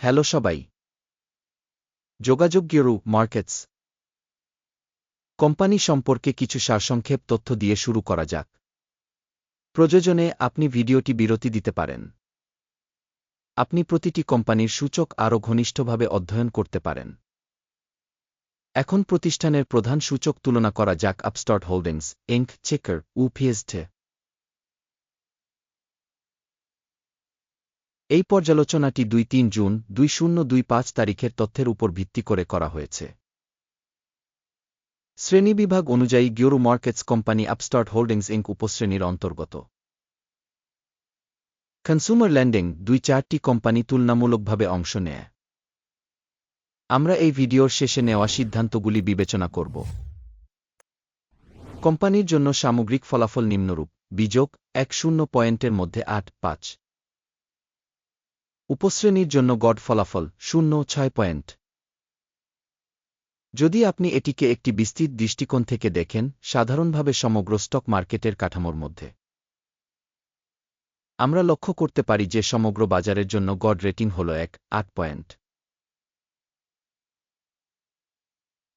Hello সবাই। যোগাযোগ গিরু markets. Company সম্পর্কে কিছু সারসংক্ষেপ তথ্য দিয়ে শুরু করা যাক। প্রয়োজনে আপনি ভিডিওটি বিরতি দিতে পারেন। আপনি প্রতিটি কোম্পানির সূচক আরও ঘনিষ্ঠভাবে অধ্যয়ন করতে পারেন। এখন প্রতিষ্ঠানের প্রধান সূচক তুলনা করা যাক আপস্টট হোল্ডিংস ইঙ্ক চেকার উপিএসটে এই পর্যালোচনাটি দুই তিন জুন, দুই শূন্য, দুই পাঁচ তারিখের তথ্যের উপর ভিত্তি করে করা হয়েছে। শ্রেণীবিভাগ অনুযায়ী গিওরু markets company Upstart Holdings Inc উপশ্রেণীর অন্তর্গত। কনস্যুমার ল্যান্ডিং দুই চারটি কোম্পানি তুলনামূলকভাবে অংশ নেয়। আমরা এই ভিডিওর শেষে নেওয়া সিদ্ধান্তগুলি বিবেচনা করব। কোম্পানির জন্য সামগ্রিক ফলাফল নিম্নরূপ বিযোগ এক শূন্য পয়েন্টের মধ্যে আট পাঁচ। উপশ্রেণীর জন্য গড ফলাফল শূন্য ছয় পয়েন্ট। যদি আপনি এটিকে একটি বিস্তৃত দৃষ্টিকোণ থেকে দেখেন, সাধারণভাবে সমগ্র স্টক মার্কেটের কাঠামোর মধ্যে। আমরা লক্ষ্য করতে পারি যে সমগ্র বাজারের জন্য গড রেটিং হল এক, আট পয়েন্ট।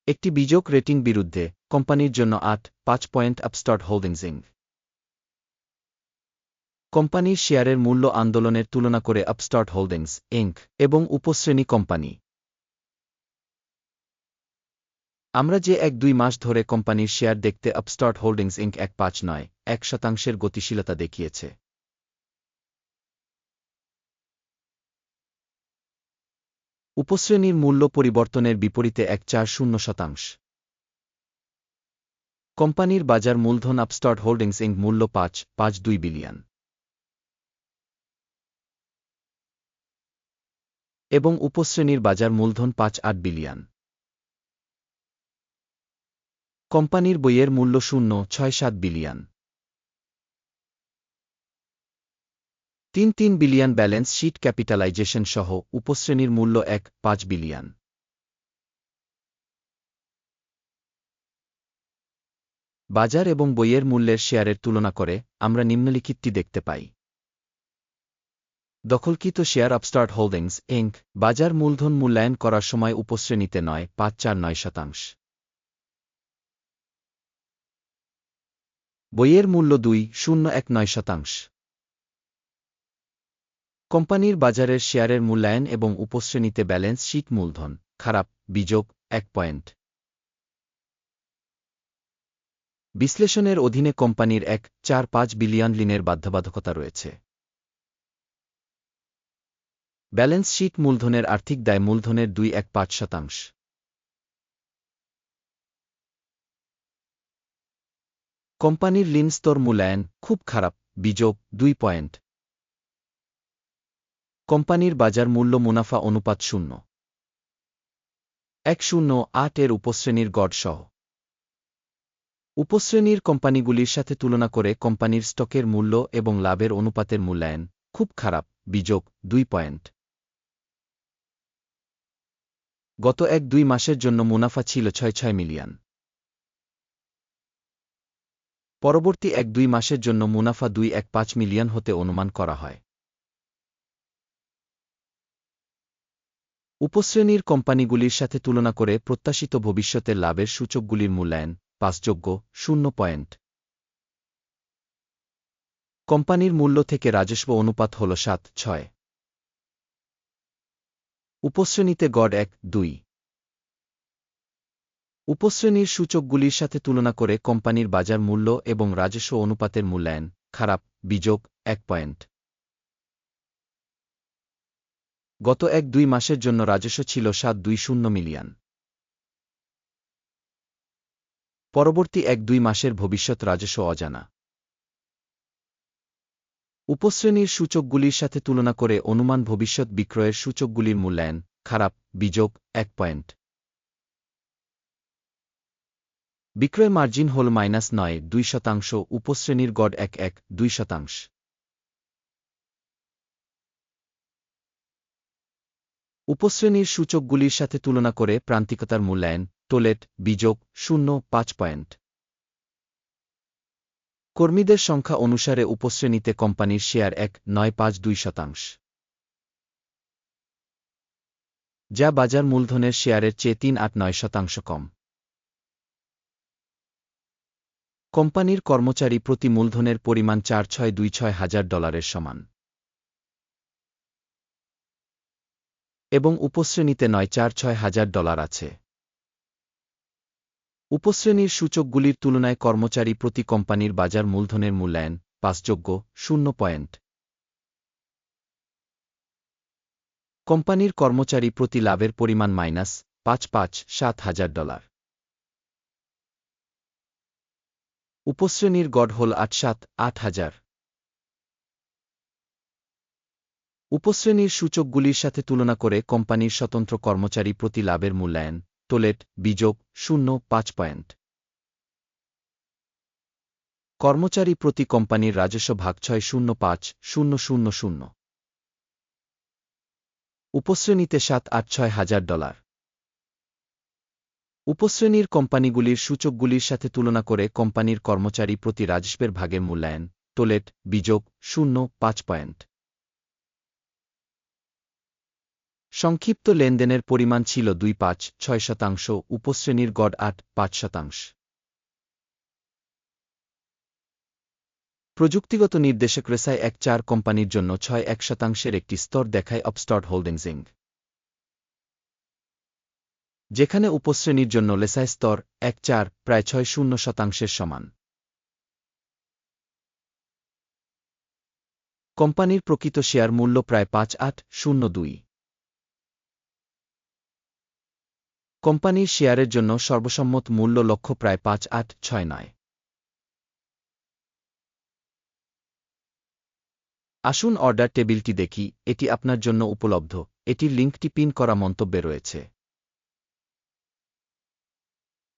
একটি বিযোগ রেটিং বিরুদ্ধে কোম্পানির জন্য আট, পাঁচ পয়েন্ট আপস্টট হোল্ডিংজিং কোম্পানির শেয়ারের মূল্য আন্দোলনের তুলনা করে আপস্টার্ট হোল্ডিংস ইঙ্ক এবং উপশ্রেণী কোম্পানি। আমরা যে এক দুই মাস ধরে কোম্পানির শেয়ার দেখতে আপস্টার্ট হোল্ডিংস ইঙ্ক এক পাঁচ নয়, এক শতাংশের গতিশীলতা দেখিয়েছে। উপশ্রেণীর মূল্য পরিবর্তনের বিপরীতে এক চার শূন্য শতাংশ। কোম্পানির বাজার মূলধন আপস্টার্ট হোল্ডিংস ইঙ্ক মূল্য পাঁচ পাঁচ দুই বিলিয়ন। এবং উপশ্রেণীর বাজার মূলধন পাঁচ আট বিলিয়ন। কোম্পানির বইয়ের মূল্য শূন্য, ছয় সাত বিলিয়ন। তিন তিন বিলিয়ন ব্যালেন্স শিট ক্যাপিটালাইজেশন সহ উপশ্রেণীর মূল্য এক, পাঁচ বিলিয়ন। বাজার এবং বইয়ের মূল্যের শেয়ারের তুলনা করে আমরা নিম্নলিখিতটি দেখতে পাই। দখলকৃত শেয়ার আপস্টার্ট হোল্ডিংস, ইঙ্ক, বাজার মূলধন মূল্যায়ন করার সময় উপশ্রেণীতে নয়, পাঁচ চার নয় শতাংশ। বইয়ের মূল্য দুই, শূন্য এক নয় শতাংশ। কোম্পানির বাজারের শেয়ারের মূল্যায়ন এবং উপশ্রেণীতে ব্যালেন্স শীট মূলধন, খারাপ, বিযোগ, এক পয়েন্ট। বিশ্লেষণের অধীনে কোম্পানির এক, চার পাঁচ বিলিয়ন লিনের বাধ্যবাধকতা রয়েছে। ব্যালেন্স শীট মূলধনের আর্থিক দায় মূলধনের দুই এক পাঁচ শতাংশ। কোম্পানির লিন স্তর মূল্যায়ন খুব খারাপ বিযোগ দুই পয়েন্ট। কোম্পানির বাজার মূল্য মুনাফা অনুপাত শূন্য। এক শূন্য আট এর উপশ্রেণীর গড় সহ। উপশ্রেণীর কোম্পানিগুলির সাথে তুলনা করে কোম্পানির স্টকের মূল্য এবং লাভের অনুপাতের মূল্যায়ন খুব খারাপ বিযোগ দুই পয়েন্ট। গত এক দুই মাসের জন্য মুনাফা ছিল ছয় ছয় মিলিয়ন। পরবর্তী এক দুই মাসের জন্য মুনাফা দুই এক পাঁচ মিলিয়ন হতে অনুমান করা হয়। উপশ্রেণীর কোম্পানিগুলির সাথে তুলনা করে প্রত্যাশিত ভবিষ্যতের লাভের সূচকগুলির মূল্যায়ন পাঁচযোগ্য শূন্য পয়েন্ট। কোম্পানির মূল্য থেকে রাজস্ব অনুপাত হল সাত ছয়। উপশ্রেণীতে গড় এক, দুই। উপশ্রেণীর সূচকগুলির সাথে তুলনা করে কোম্পানির বাজার মূল্য এবং রাজস্ব অনুপাতের মূল্যায়ন, খারাপ, বিযোগ, এক পয়েন্ট। গত এক, দুই মাসের জন্য রাজস্ব ছিল সাত, দুই, শূন্য মিলিয়ন। পরবর্তী এক, দুই মাসের ভবিষ্যৎ রাজস্ব অজানা। উপশ্রেণীর সূচকগুলির সাথে তুলনা করে অনুমান ভবিষ্যৎ বিক্রয়ের সূচকগুলির মূল্যায়ন, খারাপ বিযোগ এক পয়েন্ট। বিক্রয় মার্জিন হল মাইনাস নয়, দুই শতাংশ, উপশ্রেণীর গড় এক এক, দুই শতাংশ। উপশ্রেণীর সূচকগুলির সাথে তুলনা করে প্রান্তিকতার মূল্যায়ন টোলেট বিযোগ শূন্য, পাঁচ পয়েন্ট। কর্মীদের সংখ্যা অনুসারে উপশ্রেণীতে কোম্পানির শেয়ার এক, নয়, পাঁচ, দুই শতাংশ। যা বাজার মূলধনের শেয়ারের চেয়ে তিন, আট, নয় শতাংশ কম। কোম্পানির কর্মচারী প্রতি মূলধনের পরিমাণ চার, ছয়, দুই, ছয় হাজার ডলারের সমান। এবং উপশ্রেণীতে নয়, চার, ছয় হাজার ডলার আছে। উপশ্রেণীর সূচকগুলির তুলনায় কর্মচারী প্রতি কোম্পানির বাজার মূলধনের মূল্যায়ন পাসযোগ্য শূন্য পয়েন্ট। কোম্পানির কর্মচারী প্রতি লাভের পরিমাণ মাইনাস পাঁচ পাঁচ সাত হাজার ডলার। উপশ্রেণীর গড় হল আট সাত আট হাজার। উপশ্রেণীর সূচকগুলির সাথে তুলনা করে কোম্পানির স্বতন্ত্র কর্মচারী প্রতি লাভের মূল্যায়ন টোলেট বিযোগ শূন্য পাঁচ পয়েন্ট। কর্মচারী প্রতি কোম্পানির রাজস্ব ভাগ ছয় শূন্য পাঁচ শূন্য শূন্য শূন্য। উপশ্রেণীতে সাত আট ছয় হাজার ডলার। উপশ্রেণীর কোম্পানিগুলির সূচকগুলির সাথে তুলনা করে কোম্পানির কর্মচারী প্রতি রাজস্বের ভাগের মূল্যায়ন টোলেট বিযোগ শূন্য পাঁচ পয়েন্ট। সংক্ষিপ্ত লেনদেনের পরিমাণ ছিল দুই পাঁচ ছয় শতাংশ, উপশ্রেণীর গড় আট পাঁচ শতাংশ। প্রযুক্তিগত নির্দেশক রেসায় এক চার কোম্পানির জন্য ছয় এক শতাংশের একটি স্তর দেখায় অপস্টট হোল্ডিংজিং যেখানে উপশ্রেণীর জন্য লেসায় স্তর এক চার প্রায় ছয় শূন্য শতাংশের সমান। কোম্পানির প্রকৃত শেয়ার মূল্য প্রায় পাঁচ আট শূন্য দুই। কোম্পানির শেয়ারের জন্য সর্বসম্মত মূল্য লক্ষ্য প্রায় পাঁচ, আট, ছয়, নয়। আসুন অর্ডার টেবিলটি দেখি, এটি আপনার জন্য উপলব্ধ, এটির লিঙ্কটি পিন করা মন্তব্যে রয়েছে।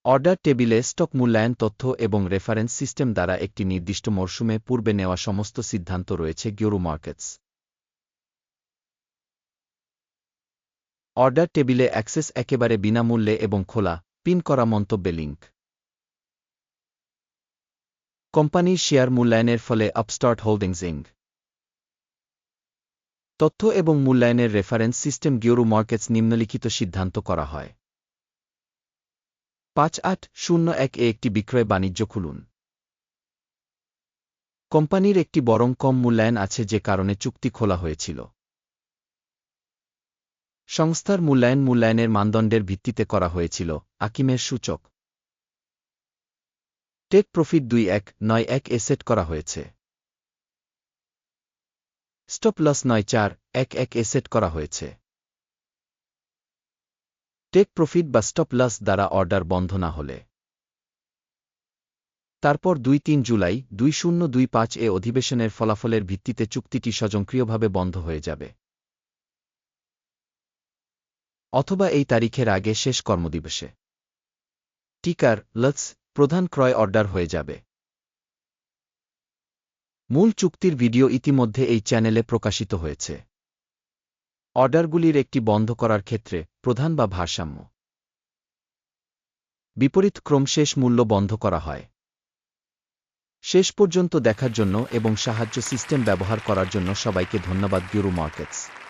অর্ডার টেবিলে স্টক মূল্যায়ন তথ্য এবং রেফারেন্স সিস্টেম দ্বারা একটি নির্দিষ্ট মরশুমে পূর্বে নেওয়া সমস্ত সিদ্ধান্ত রয়েছে গিওরু মার্কেটস। অর্ডার টেবিলে অ্যাক্সেস একেবারে বিনামূল্যে এবং খোলা, পিন করা মন্তব্যে লিঙ্ক কোম্পানির শেয়ার মূল্যায়নের ফলে আপস্টার্ট হোল্ডিংস ইঙ্ক তথ্য এবং মূল্যায়নের রেফারেন্স সিস্টেম গিওরু মার্কেটস নিম্নলিখিত সিদ্ধান্ত করা হয়। পাঁচ আট শূন্য এক এ একটি বিক্রয় বাণিজ্য খুলুন। কোম্পানির একটি বরং কম মূল্যায়ন আছে যে কারণে চুক্তি খোলা হয়েছিল। সংস্থার মূল্যায়ন মূল্যায়নের মানদণ্ডের ভিত্তিতে করা হয়েছিল, আকিমের সূচক। টেক প্রফিট দুই এক, নয় এক এ সেট করা হয়েছে। স্টপ লস নয় চার, এক এক এ সেট করা হয়েছে। টেক প্রফিট বা স্টপ লস দ্বারা অর্ডার বন্ধ না হলে। তারপর দুই তিন জুলাই, দুই শূন্য দুই পাঁচ এ অধিবেশনের ফলাফলের ভিত্তিতে চুক্তিটি স্বয়ংক্রিয়ভাবে বন্ধ হয়ে যাবে। অথবা এই তারিখের আগে শেষ কর্মদিবসে। টিকার লক্স প্রধান ক্রয় অর্ডার হয়ে যাবে। মূল চুক্তির ভিডিও ইতিমধ্যে এই চ্যানেলে প্রকাশিত হয়েছে। অর্ডারগুলির একটি বন্ধ করার ক্ষেত্রে প্রধান বা ভারসাম্য। বিপরীত ক্রম শেষ মূল্য বন্ধ করা হয়। শেষ পর্যন্ত দেখার জন্য এবং সাহায্য সিস্টেম ব্যবহার করার জন্য সবাইকে ধন্যবাদ গিউরু মার্কেটস।